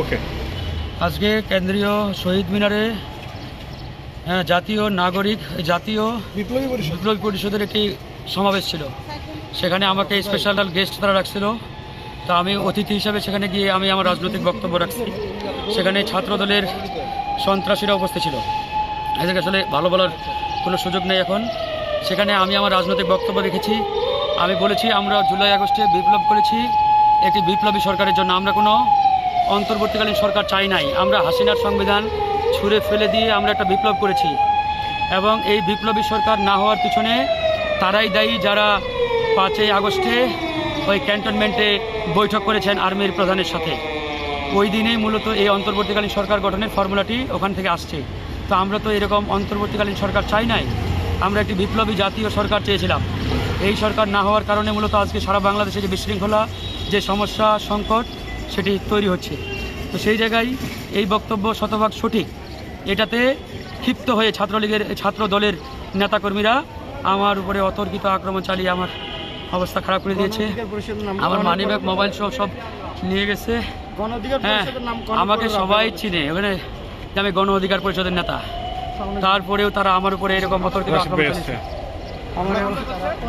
ওকে আজকে কেন্দ্রীয় শহীদ মিনারে হ্যাঁ, জাতীয় নাগরিক জাতীয় বিপ্লবী পরিষদ। বিপ্লবী পরিষদের একটি সমাবেশ ছিল। সেখানে আমাকে স্পেশাল গেস্ট তারা রাখছিল। তা আমি অতিথি হিসাবে সেখানে গিয়ে আমি আমার রাজনৈতিক বক্তব্য রাখছি। সেখানে ছাত্রদলের সন্ত্রাসীরা উপস্থিত ছিল। এদেরকে আসলে ভালো বলার কোনো সুযোগ নেই এখন। সেখানে আমি আমার রাজনৈতিক বক্তব্য রেখেছি। আমি বলেছি আমরা জুলাই আগস্টে বিপ্লব করেছি। একটি বিপ্লবী সরকারের জন্য আমরা কোনো অন্তর্বর্তীকালীন সরকার চাই নাই। আমরা হাসিনার সংবিধান ছুঁড়ে ফেলে দিয়ে আমরা একটা বিপ্লব করেছি। এবং এই বিপ্লবী সরকার না হওয়ার পিছনে তারাই দায়ী যারা পাঁচই আগস্টে ওই ক্যান্টনমেন্টে বৈঠক করেছেন আর্মির প্রধানের সাথে। ওই দিনেই মূলত এই অন্তর্বর্তীকালীন সরকার গঠনের ফর্মুলাটি ওখান থেকে আসছে। তো আমরা তো এরকম অন্তর্বর্তীকালীন সরকার চাই নাই। আমরা একটি বিপ্লবী জাতীয় সরকার চেয়েছিলাম। এই সরকার না হওয়ার কারণে মূলত আজকে সারা বাংলাদেশে যে বিশৃঙ্খলা, যে সমস্যা, সংকট সেটি তৈরি হচ্ছে। তো সেই জায়গায় এই বক্তব্য শতভাগ সঠিক। এটাতে ক্ষিপ্ত হয়ে ছাত্রলীগের ছাত্র দলের নেতাকর্মীরা আমার উপরে অতর্কিত আক্রমণ চালিয়ে আমার অবস্থা খারাপ করে দিয়েছে। আমার মানিব্যাগ মোবাইল সব সব নিয়ে গেছে। হ্যাঁ আমাকে সবাই চিনে। ওখানে যে আমি গণ অধিকার পরিষদের নেতা। তারপরেও তারা আমার উপরে এরকম অতর্কিত আক্রমণ চালিয়েছে।